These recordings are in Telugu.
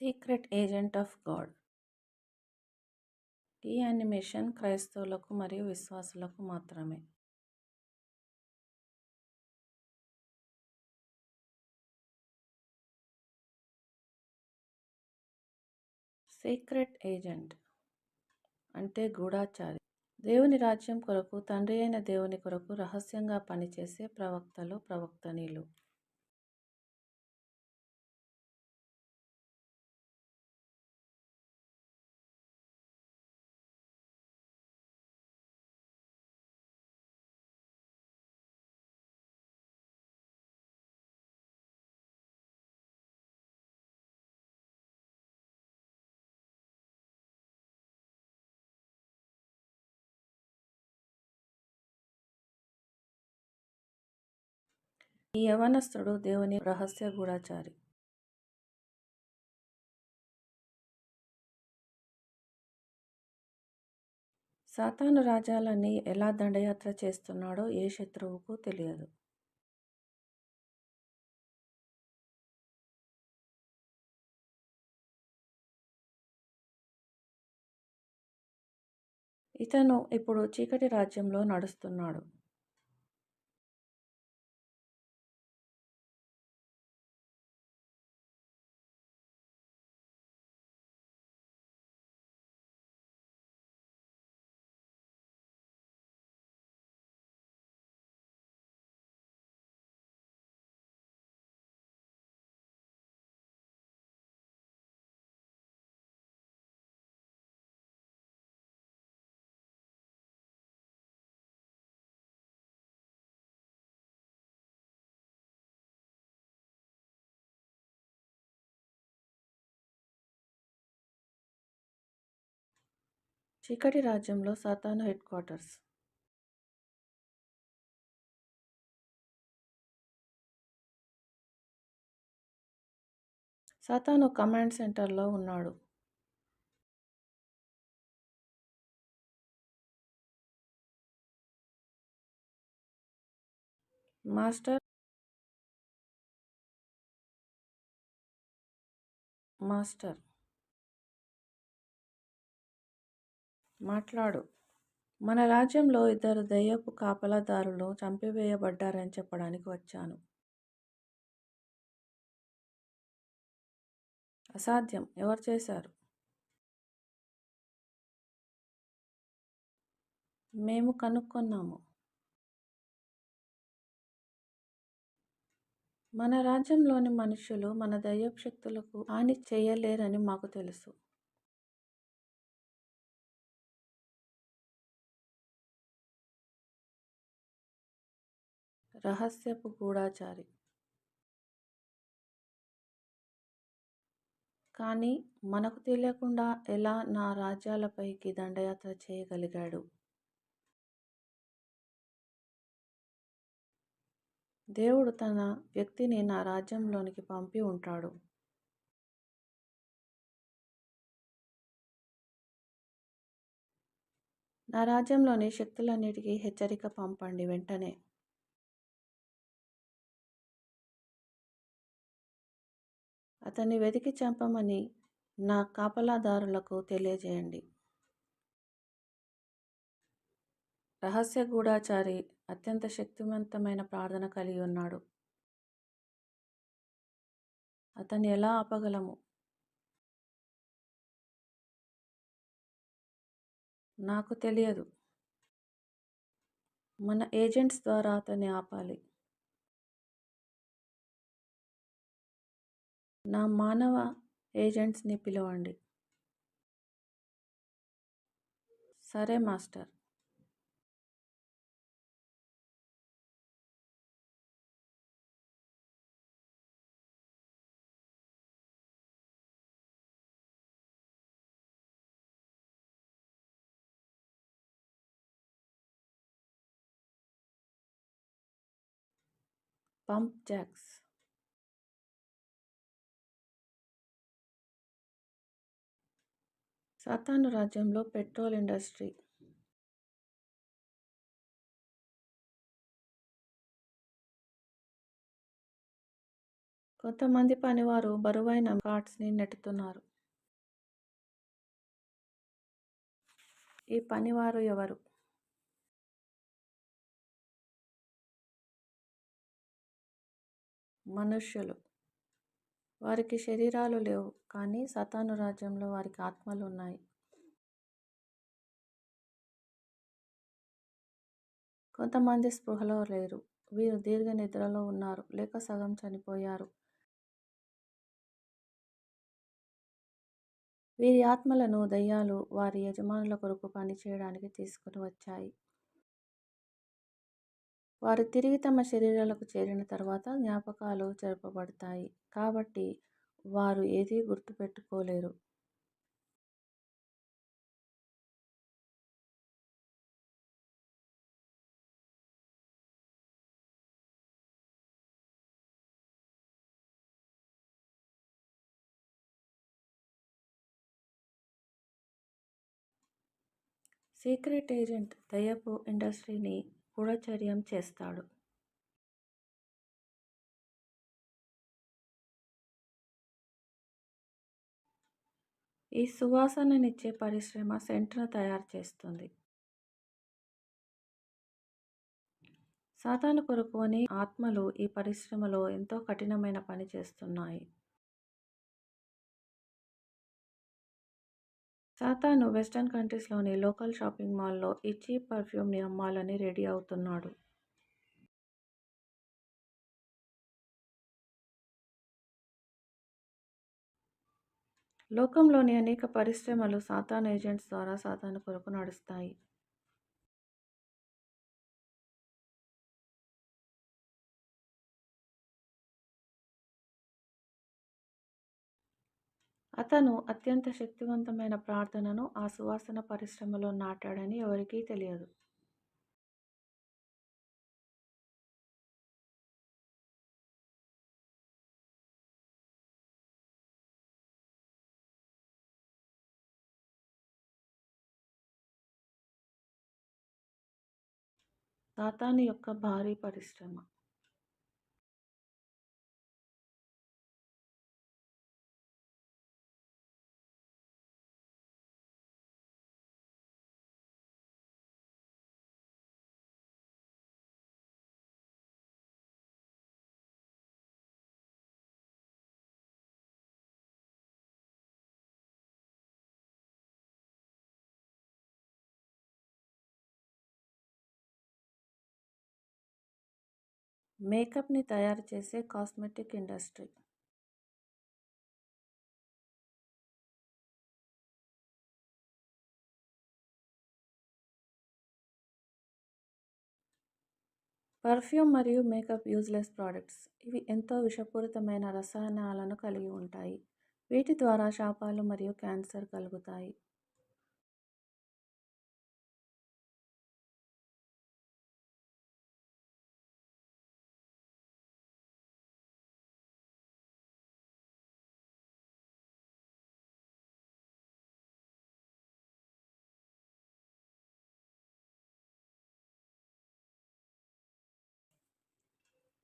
Secret agent of God. ఈ యానిమేషన్ క్రైస్తవులకు మరియు విశ్వాసులకు మాత్రమే. సీక్రెట్ ఏజెంట్ అంటే గూఢాచారి. దేవుని రాజ్యం కొరకు తండ్రి అయిన దేవుని కొరకు రహస్యంగా పనిచేసే ప్రవక్తలు ప్రవక్తనీలు. ఈ యవనస్తుడు దేవుని రహస్య గూఢాచారి. సాతాను రాజ్యాలన్నీ ఎలా దండయాత్ర చేస్తున్నాడో ఏ శత్రువుకు తెలియదు. ఇతను ఇప్పుడు చీకటి రాజ్యంలో నడుస్తున్నాడు. చీకటి రాజ్యంలో సాతాను హెడ్ క్వార్టర్స్. సాతాను కమాండ్ సెంటర్లో ఉన్నాడు. మాస్టర్ మాస్టర్ మాట్లాడు. మన రాజ్యంలో ఇద్దరు దయ్యపు కాపలాదారులు చంపివేయబడ్డారని చెప్పడానికి వచ్చాను. అసాధ్యం. ఎవరు చేశారు? మేము కనుక్కున్నాము. మన రాజ్యంలోని మనుషులు మన దయ్యపు శక్తులకు హాని చేయలేరని మాకు తెలుసు. రహస్యపు గూఢాచారి. కానీ మనకు తెలియకుండా ఎలా నా రాజ్యాలపైకి దండయాత్ర చేయగలిగాడు? దేవుడు తన వ్యక్తిని నా రాజ్యంలోనికి పంపి ఉంటాడు. నా రాజ్యంలోని శక్తులన్నిటికీ హెచ్చరిక పంపండి వెంటనే. అతన్ని వెతికి చంపమని నా కాపలాదారులకు తెలియజేయండి. రహస్య గూఢాచారి అత్యంత శక్తివంతమైన ప్రార్థన కలిగి ఉన్నాడు. అతన్ని ఎలా ఆపగలము? నాకు తెలియదు. మన ఏజెంట్స్ ద్వారా అతన్ని ఆపాలి. నా మానవ ఏజెంట్స్ని పిలవండి. సరే మాస్టర్. Pump jacks. సాతాను రాజ్యంలో పెట్రోల్ ఇండస్ట్రీ కొంతమంది పనివారు బరువైన కార్డ్స్ని నెట్టుతున్నారు. ఈ పనివారు ఎవరు? మనుష్యులు. వారికి శరీరాలు లేవు. కానీ సతాను రాజ్యంలో వారికి ఆత్మలు ఉన్నాయి. కొంతమంది స్పృహలో లేరు. వీరు దీర్ఘ నిద్రలో ఉన్నారు. లేక సగం చనిపోయారు. వీరి ఆత్మలను దయ్యాలు వారి యజమానుల కొరకు పనిచేయడానికి తీసుకుని వచ్చాయి. వారు తిరిగి తమ శరీరాలకు చేరిన తర్వాత జ్ఞాపకాలు జరపబడతాయి. కాబట్టి వారు ఏదీ గుర్తుపెట్టుకోలేరు. సీక్రెట్ ఏజెంట్ దయపు ఇండస్ట్రీని గూఢచర్యం చేస్తాడు. ఈ సువాసననిచ్చే పరిశ్రమ సెంట్ను తయారు చేస్తుంది. సాతాను కొరకు అని ఆత్మలు ఈ పరిశ్రమలో ఎంతో కఠినమైన పని చేస్తున్నాయి. సాతాను వెస్టర్న్ కంట్రీస్లోని లోకల్ షాపింగ్ మాల్లో ఈ చీప్ పర్ఫ్యూమ్ని అమ్మాలని రెడీ అవుతున్నాడు. లోకంలోని అనేక పరిశ్రమలు సాతాన్ ఏజెంట్స్ ద్వారా సాతాను కొరకు నడుస్తాయి. అతను అత్యంత శక్తివంతమైన ప్రార్థనను ఆ సువాసన పరిశ్రమలో నాటాడని ఎవరికీ తెలియదు. సాతాను యొక్క భారీ పరిశ్రమ. మేకప్ని తయారు చేసే కాస్మెటిక్ ఇండస్ట్రీ. పర్ఫ్యూమ్ మరియు మేకప్ యూజ్లెస్ ప్రోడక్ట్స్. ఇవి ఎంతో విషపూరితమైన రసాయనాలను కలిగి ఉంటాయి. వీటి ద్వారా శాపాలు మరియు క్యాన్సర్ కలుగుతాయి.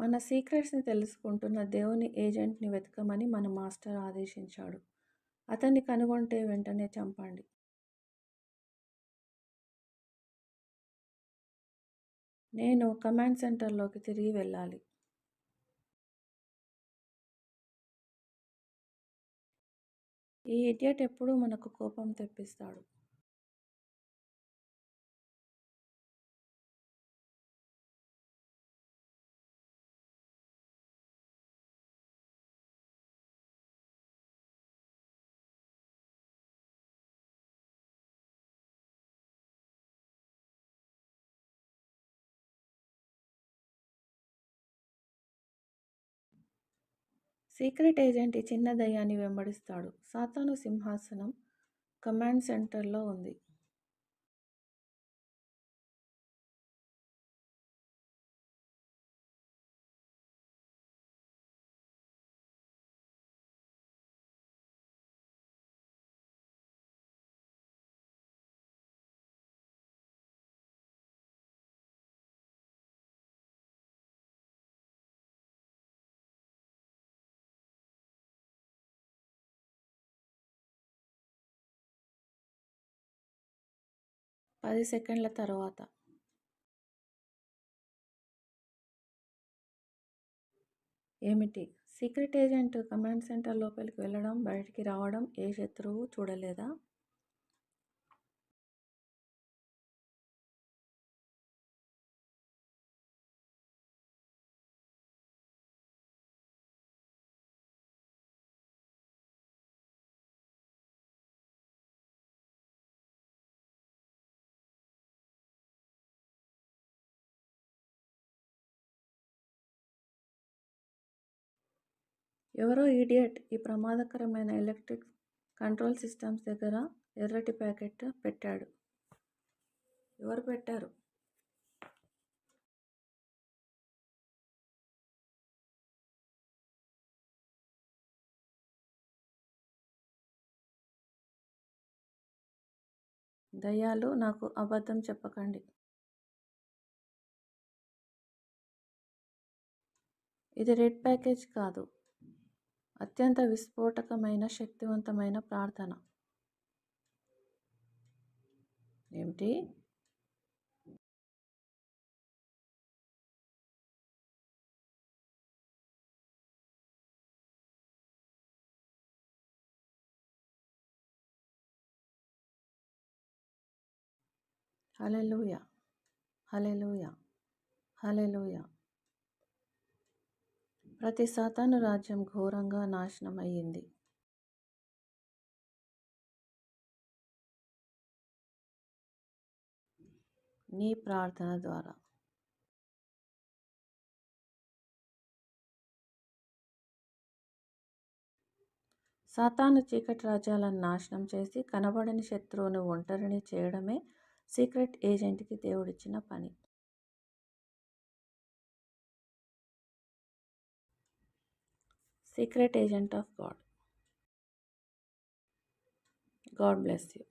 మన సీక్రెట్స్ని తెలుసుకుంటున్న దేవుని ఏజెంట్ని వెతకమని మన మాస్టర్ ఆదేశించాడు. అతన్ని కనుగొంటే వెంటనే చంపండి. నేను కమాండ్ సెంటర్లోకి తిరిగి వెళ్ళాలి. ఈ ఇడియట్ ఎప్పుడూ మనకు కోపం తెప్పిస్తాడు. సీక్రెట్ ఏజెంట్ ఈ చిన్న దయ్యాన్ని వెంబడిస్తాడు. సాతాను సింహాసనం కమాండ్ సెంటర్లో ఉంది. పది సెకండ్ల తర్వాత. ఏమిటి? సీక్రెట్ ఏజెంట్ కమాండ్ సెంటర్ లోపలికి వెళ్ళడం బయటికి రావడం ఏ శత్రువు చూడలేదా? ఎవరో ఈడియట్ ఈ ప్రమాదకరమైన ఎలక్ట్రిక్ కంట్రోల్ సిస్టమ్స్ దగ్గర ఎర్రటి ప్యాకెట్ పెట్టాడు. ఎవరు పెట్టారు? దయ్యాలు నాకు అబద్ధం చెప్పకండి. ఇది రెడ్ ప్యాకేజ్ కాదు. అత్యంత విస్ఫోటకమైన శక్తివంతమైన ప్రార్థన. ఏమిటి? హలెలూయ హలెలూయ హలెలూయ ప్రతి సాతాను రాజ్యం ఘోరంగా నాశనమయ్యింది. నీ ప్రార్థన ద్వారా. సాతాను చీకటి రాజ్యాలను నాశనం చేసి కనబడని శత్రువును ఒంటరిని చేయడమే సీక్రెట్ ఏజెంట్కి దేవుడిచ్చిన పని. Secret agent of God God bless you